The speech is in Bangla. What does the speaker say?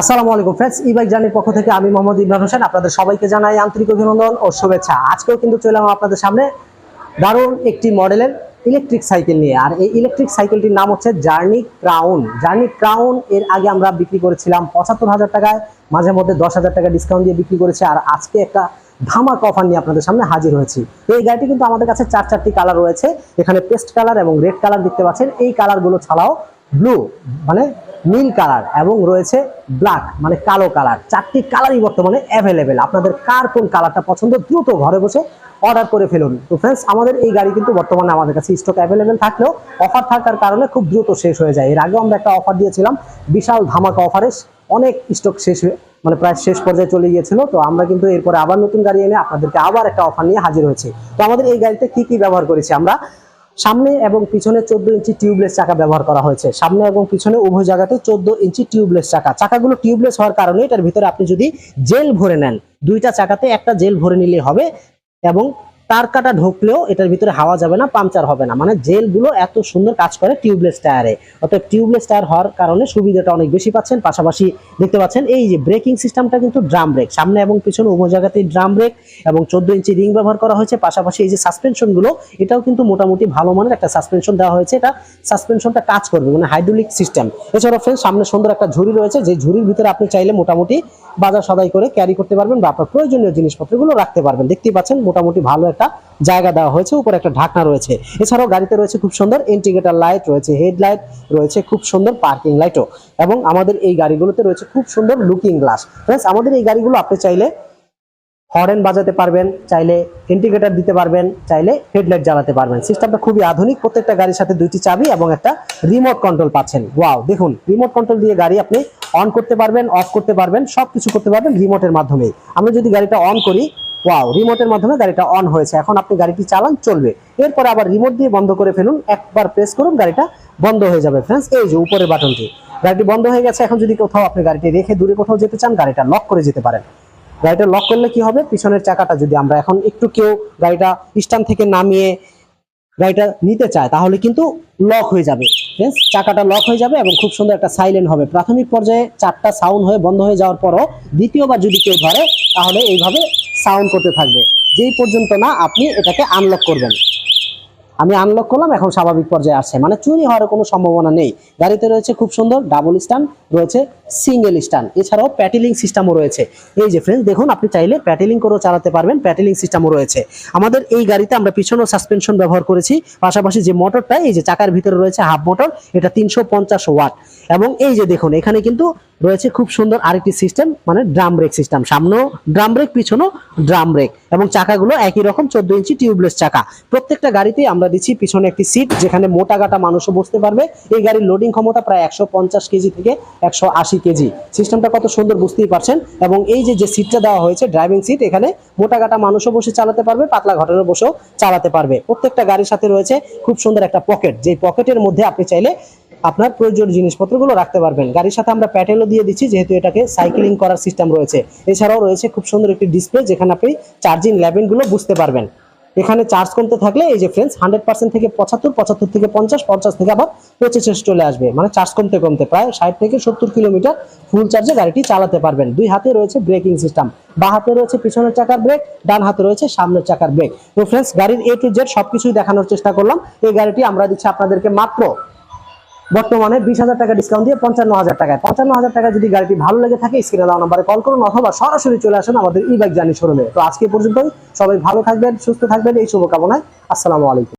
আসসালামু আলাইকুম ফ্রেন্ডস ই বাইক জার্নির পক্ষ থেকে আমি মোহাম্মদ ইমরান হোসেন। আপনাদের সবাইকে জানাই আন্তরিক অভিনন্দন ও শুভেচ্ছা। আজকেও কিন্তু চলে এলাম আপনাদের সামনে দারুণ একটি মডেলের ইলেকট্রিক সাইকেল নিয়ে। আর এই ইলেকট্রিক সাইকেলটির নাম হচ্ছে জার্নি ক্রাউন জার্নি ক্রাউন এর আগে আমরা বিক্রি করেছিলাম পঁচাত্তর হাজার টাকায়, মাঝে মধ্যে দশ হাজার টাকা ডিসকাউন্ট দিয়ে বিক্রি করেছি। আর আজকে একটা ধামাক অফার নিয়ে আপনাদের সামনে হাজির হয়েছি। এই গাড়িটি কিন্তু আমাদের কাছে চার চারটি কালার রয়েছে। এখানে পেস্ট কালার এবং রেড কালার দেখতে পাচ্ছেন। এই কালারগুলো ছাড়াও ব্লু মানে নীল কালার এবং রয়েছে ব্ল্যাক মানে কালো কালার। চারটি কালারই বর্তমানে অ্যাভেলেবেল আপনাদের কার কোন কালারটা পছন্দ, দ্রুত ঘরে বসে অর্ডার করে ফেলুন। তো ফ্রেন্ডস আমাদের এই গাড়ি কিন্তু বর্তমানে আমাদের কাছে স্টক অ্যাভেলেবেল থাকলেও অফার থাকার কারণে খুব দ্রুত শেষ হয়ে যায়। এর আগেও আমরা একটা অফার দিয়েছিলাম, বিশাল ধামাকা অফারে অনেক স্টক শেষ হয়ে মানে প্রায় শেষ পর্যায়ে চলে গিয়েছিল। তো আমরা কিন্তু এরপরে আবার নতুন গাড়ি এনে আপনাদেরকে আবার একটা অফার নিয়ে হাজির হয়েছি। তো আমাদের এই গাড়িতে কি কি ব্যবহার করেছি আমরা? সামনে এবং পিছনে চোদ্দ ইঞ্চি টিউবলেস চাকা ব্যবহার করা হয়েছে। সামনে এবং পিছনে উভয় জায়গাতে চোদ্দ ইঞ্চি টিউবলেস চাকা। চাকাগুলো টিউবলেস হওয়ার কারণে এটার ভিতরে আপনি যদি জেল ভরে নেন, দুইটা চাকাতে একটা জেল ভরে নিলে হবে এবং তার কাটা ঢুকলেও এটার ভিতরে হাওয়া যাবে না, পাংচার হবে না। মানে জেলগুলো এত সুন্দর কাজ করে টিউবলেস টায়ারে। অর্থাৎ টিউবলেস টায়ার হওয়ার কারণে সুবিধাটা অনেক বেশি পাচ্ছেন। পাশাপাশি দেখতে পাচ্ছেন, এই যে ব্রেকিং সিস্টেমটা কিন্তু ড্রাম ব্রেক। সামনে এবং পিছনে উভয় জায়গাতেই ড্রাম ব্রেক এবং চোদ্দ ইঞ্চি রিং ব্যবহার করা হয়েছে। পাশাপাশি এই যে সাসপেনশনগুলো এটাও কিন্তু মোটামুটি ভালো মানের একটা সাসপেনশন দেওয়া হয়েছে। এটা সাসপেনশনটা কাজ করবে মানে হাইড্রোলিক সিস্টেম। এছাড়াও ফ্রেন্ড সামনে সুন্দর একটা ঝুড়ি রয়েছে। যে ঝুড়ির ভিতরে আপনি চাইলে মোটামুটি বাজার সদাই করে ক্যারি করতে পারবেন বা আপনার প্রয়োজনীয় জিনিসপত্রগুলো রাখতে পারবেন। দেখতেই পাচ্ছেন, মোটামুটি ভালো একটা জায়গা দেওয়া হয়েছে, উপরে একটা ঢাকনা রয়েছে। এছাড়াও গাড়িতে রয়েছে খুব সুন্দর ইন্ডিকেটর লাইট রয়েছে হেডলাইট রয়েছে খুব সুন্দর পার্কিং লাইটও এবং আমাদের এই গাড়িগুলোতে রয়েছে খুব সুন্দর লুকিং গ্লাস আমাদের এই গাড়িগুলো আপনি চাইলে হরেন বাজাতে পারবেন, চাইলে ইন্ডিকেটর দিতে পারবেন, চাইলে হেডলাইট জ্বালাতে পারবেন। সিস্টেমটা খুবই আধুনিক, প্রত্যেকটা গাড়ির সাথে দুইটি চাবি এবং একটা রিমোট কন্ট্রোল পাচ্ছেন। ওয়াও দেখুন রিমোট কন্ট্রোল দিয়ে গাড়ি আপনি অন করতে পারবেন অফ করতে পারবেন সব কিছু করতে পারবেন রিমোটের মাধ্যমেই। আমরা যদি গাড়িটা অন করি ওয়াও রিমোটের মাধ্যমে গাড়িটা অন হয়েছে। এখন আপনি গাড়িটি চালান চলবে। এরপর আবার রিমোট দিয়ে বন্ধ করে ফেলুন। একবার প্রেস করুন গাড়িটা বন্ধ হয়ে যাবে ফ্রেন্ডস এই যে উপরের বাটনটি গাড়িটি বন্ধ হয়ে গেছে। এখন যদি কোথাও আপনি গাড়িটি রেখে দূরে কোথাও যেতে চান গাড়িটা লক করে যেতে পারেন। গাড়িটা লক করলে কি হবে? পিছনের চাকাটা যদি আমরা এখন একটু কেউ গাড়িটা স্ট্যান্ড থেকে নামিয়ে গাড়িটা নিতে চায় তাহলে কিন্তু লক হয়ে যাবে Friends, চাকাটা লক হয়ে যাবে এবং খুব সুন্দর একটা সাইলেন্ট হবে। প্রাথমিক পর্যায়ে চারটা সাউন্ড হয়ে বন্ধ হয়ে যাওয়ার পরও দ্বিতীয়বার যদি কেউ ধরে তাহলে এইভাবে সাউন্ড করতে থাকবে। যেই পর্যন্ত না আপনি এটাকে আনলক করবেন। আমি আনলক করলাম, এখন স্বাভাবিক পর্যায়ে আসছে মানে চুরি হওয়ার কোনো সম্ভাবনা নেই। গাড়িতে রয়েছে খুব সুন্দর ডাবল স্ট্যান্ড রয়েছে। সিঙ্গেল স্ট্যান্ড এছাড়াও প্যাটেলিং সিস্টেমও রয়েছে। এই যে ফ্রেন্ডস দেখুন, আপনি চাইলে প্যাটেলিং করেও চালাতে পারবেন প্যাটেলিং সিস্টেমও রয়েছে। আমাদের এই গাড়িতে আমরা পিছনেও সাসপেনশন ব্যবহার করেছি, পাশাপাশি যে মোটরটা এই যে চাকার ভিতরে রয়েছে হাফ মোটর এটা তিনশো পঞ্চাশ ওয়াট এবং এই যে দেখুন, এখানে কিন্তু রয়েছে খুব সুন্দর আরেকটি সিস্টেম মানে ড্রাম ব্রেক সিস্টেম সামনেও ড্রাম ব্রেক পিছনেও ড্রাম ব্রেক এবং চাকাগুলো একই রকম চোদ্দ ইঞ্চি টিউবলেস চাকা। প্রত্যেকটা গাড়িতেই আমরা দিচ্ছি পিছনে একটি সিট যেখানে মোটা গাটা মানুষও বসতে পারবে। এই গাড়ির লোডিং ক্ষমতা প্রায় একশো পঞ্চাশ কেজি থেকে একশো আশি কেজি। সিস্টেমটা কত সুন্দর বুঝতেই পারছেন। এবং এই যে যে সিটটা দেওয়া হয়েছে ড্রাইভিং সিট এখানে মোটা গাটা মানুষও বসে চালাতে পারবে, পাতলা ঘটনা বসেও চালাতে পারবে। প্রত্যেকটা গাড়ির সাথে রয়েছে খুব সুন্দর একটা পকেট যে পকেটের মধ্যে আপনি চাইলে আপনার প্রয়োজনীয় জিনিসপত্রগুলো রাখতে পারবেন। গাড়ির সাথে আমরা প্যাটেলও দিয়ে দিচ্ছি, যেহেতু এটাকে সাইক্লিং করার সিস্টেম রয়েছে। এছাড়াও রয়েছে খুব সুন্দর একটি ডিসপ্লে যেখানে আপনি চার্জিং লেভেলগুলো বুঝতে পারবেন। এখানে চার্জ কমতে থাকলে এই যে ফ্রেন্ডস হান্ড্রেড পার্সেন্ট থেকে পঁচাত্তর পঁচাত্তর থেকে পঞ্চাশ পঞ্চাশ থেকে আবার পঁচিশে চলে আসবে। মানে চার্জ কমতে কমতে প্রায় ষাট থেকে সত্তর কিলোমিটার ফুল চার্জে গাড়িটি চালাতে পারবেন। দুই হাতে রয়েছে ব্রেকিং সিস্টেম বা হাতে রয়েছে পিছনের চাকার ব্রেক ডান হাতে রয়েছে সামনের চাকার ব্রেক তো ফ্রেন্ডস গাড়ির এ টু জেড সবকিছুই দেখানোর চেষ্টা করলাম। এই গাড়িটি আমরা দিচ্ছি আপনাদেরকে মাত্র বর্তমানে বিশ হাজার টাকা ডিসকাউন্ট দিয়ে পঞ্চান্ন হাজার টাকায়। পঞ্চান্ন হাজার টাকা যদি গাড়িটি ভালো লেগে থাকে স্ক্রিনে দেওয়া নাম্বারে কল করুন অথবা সরাসরি চলে আসুন আমাদের ই বাইক জানি শোরুমে তো আজকে পর্যন্তই। সবাই ভালো থাকবেন, সুস্থ থাকবেন, এই শুভকামনায়। আসসালামু আলাইকুম।